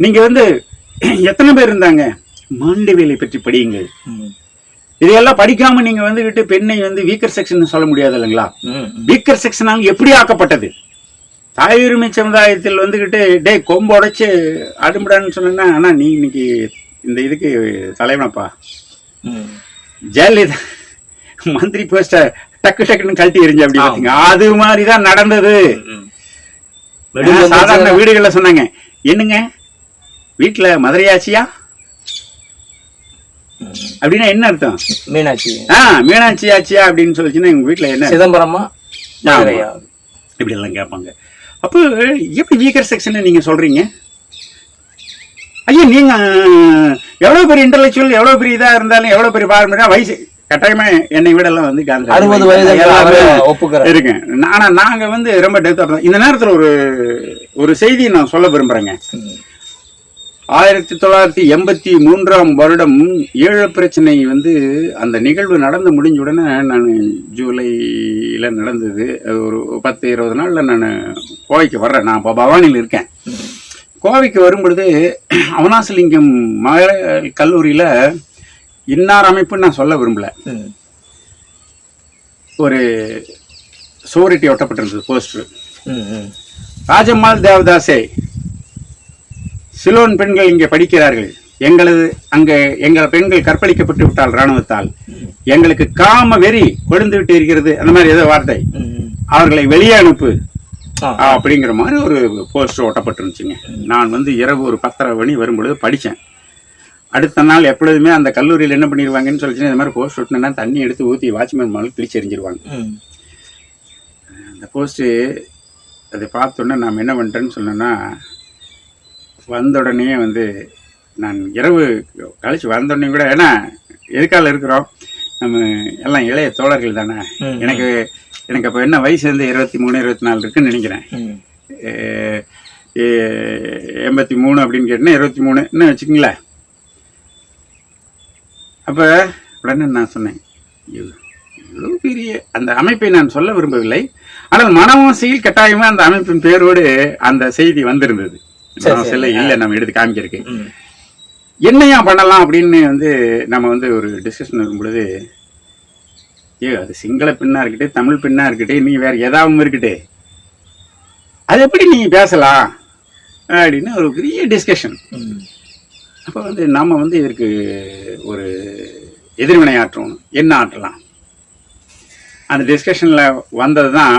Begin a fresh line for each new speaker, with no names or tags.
நீங்க வந்து எத்தனை பேர் இருந்தாங்க? மாண்டவேலை பற்றி படியுங்கள்.
ம்.
இதையெல்லாம் படிக்காம நீங்க வந்துகிட்டு பெண்ணை வந்து வீக்கர் செக்ஷன் சொல்ல முடியாது இல்லைங்களா. வீக்கர் செக்ஷனால் எப்படி ஆக்கப்பட்டது? தாய் உரிமை சமுதாயத்தில் வந்துகிட்டு டே கொம்பு உடைச்சு அடுமுடான்னு சொன்னா ஆனா நீ இன்னைக்கு இந்த இதுக்கு தலைவனப்பா. ஜெயலலிதா மந்திரி போஸ்ட டக்கு டக்குன்னு கழட்டி எறிஞ்சு அப்படி. பாத்தீங்க. அது மாதிரி தான் நடந்தது சாதாரண வீடுகள்ல சொன்னாங்க என்னங்க? வீட்டுல மதுரையாச்சியா. அப்படின்னா என்ன அர்த்தம்?
மீனாட்சி.
ஆ மீனாட்சி ஆச்சியா அப்படின்னு சொல்லிச்சுன்னா எங்க வீட்டுல என்ன?
சிதம்பரமா மதுரையா?
இப்படி எல்லாம் கேட்பாங்க. அப்போ எப்படி வீக்கர் செக்ஷன் நீங்க சொல்றீங்க? ஐயா நீங்க அஹ், எவ்வளவு பெரிய இன்டலெக்சுவல் எவ்வளவு பெரிய இதா இருந்தாலும் எவ்வளவு பெரிய பாரம்பரியம் வயசு கட்டாயமா என்னை விட எல்லாம் வந்து காந்தி
அறுபது வயது
இருக்கேன் ஆனா நாங்க வந்து ரொம்ப டெப்தா இந்த நேரத்துல ஒரு ஒரு செய்தி நான் சொல்ல விரும்புறேங்க. ஆயிரத்தி தொள்ளாயிரத்தி எண்பத்தி மூன்றாம் வருடம் ஈழ பிரச்சனை வந்து அந்த நிகழ்வு நடந்து முடிஞ்ச உடனே நான் ஜூலையில் நடந்தது. ஒரு பத்து இருபது நாளில் நான் கோவைக்கு வர்றேன். நான் இப்போ பவானியில் இருக்கேன். கோவைக்கு வரும்பொழுது அவனாசலிங்கம் மகளிர் கல்லூரியில் இன்னார் அமைப்புன்னு நான் சொல்ல விரும்பல. ஒரு சுவரட்டி ஒட்டப்பட்டிருந்தது போஸ்டர். ராஜம்மாள் தேவதாசே சிலோன் பெண்கள் இங்கே படிக்கிறார்கள். எங்களது அங்கே எங்கள் பெண்கள் கற்பழிக்கப்பட்டு விட்டால் ராணுவத்தால் எங்களுக்கு காம வெறி கொழுந்து விட்டு இருக்கிறது அந்த மாதிரி ஏதோ வார்த்தை. அவர்களை வெளியே அனுப்பு. அப்படிங்கிற மாதிரி ஒரு போஸ்டர் ஒட்டப்பட்டிருந்துச்சுங்க. நான் வந்து இரவு ஒரு பத்தரை மணி வரும்பொழுது படித்தேன். அடுத்த நாள் எப்பொழுதுமே அந்த கல்லூரியில் என்ன பண்ணிடுவாங்கன்னு சொல்லிச்சுன்னா இந்த மாதிரி போஸ்ட் ஒட்டினா தண்ணி எடுத்து ஊற்றி வாட்ச்மேன் மேலே கிழிச்சு எறிஞ்சிருவாங்க. அந்த போஸ்ட்டு அதை பார்த்தோன்னே நாம் என்ன பண்ணிட்டேன்னு சொன்னேன்னா வந்த உடனே வந்து நான் இரவு கழிச்சு வந்த உடனே கூட ஏன்னா எதுக்கால இருக்கிறோம்? நம்ம எல்லாம் இளைய தோழர்கள் தானே. எனக்கு எனக்கு அப்போ என்ன வயசு வந்து இருபத்தி மூணு இருபத்தி நாலு இருக்குன்னு நினைக்கிறேன். எண்பத்தி மூணு அப்படின்னு கேட்டேன்னா இருபத்தி மூணுன்னு வச்சுக்கங்களேன்? அப்போ உடனே நான் சொன்னேன் "இவ்வ- இவ்வளவு பெரிய அந்த அமைப்பை நான் சொல்ல விரும்பவில்லை. ஆனால் மனவாசியில் கட்டாயமா அந்த அமைப்பின் பேரோடு அந்த செய்தி வந்திருந்தது. மனவாசியில் இல்லை நம்ம எடுத்து காமிக்கிறதுக்கு. என்னையா பண்ணலாம் அப்படின்னு வந்து நம்ம வந்து ஒரு டிஸ்கஷன் வரும்பொழுது ஏ அது சிங்கள பெண்ணா இருக்கட்டும் தமிழ் பெண்ணா இருக்கட்டும் நீ வேற ஏதாவது இருக்கட்டே. அது எப்படி நீ பேசலாம்? அப்படின்னு ஒரு பெரிய டிஸ்கஷன். அப்போ வந்து நாம வந்து இதற்கு ஒரு எதிர்வினை ஆற்றணும் என்ன ஆற்றலாம்? அந்த டிஸ்கஷனில் வந்தது தான்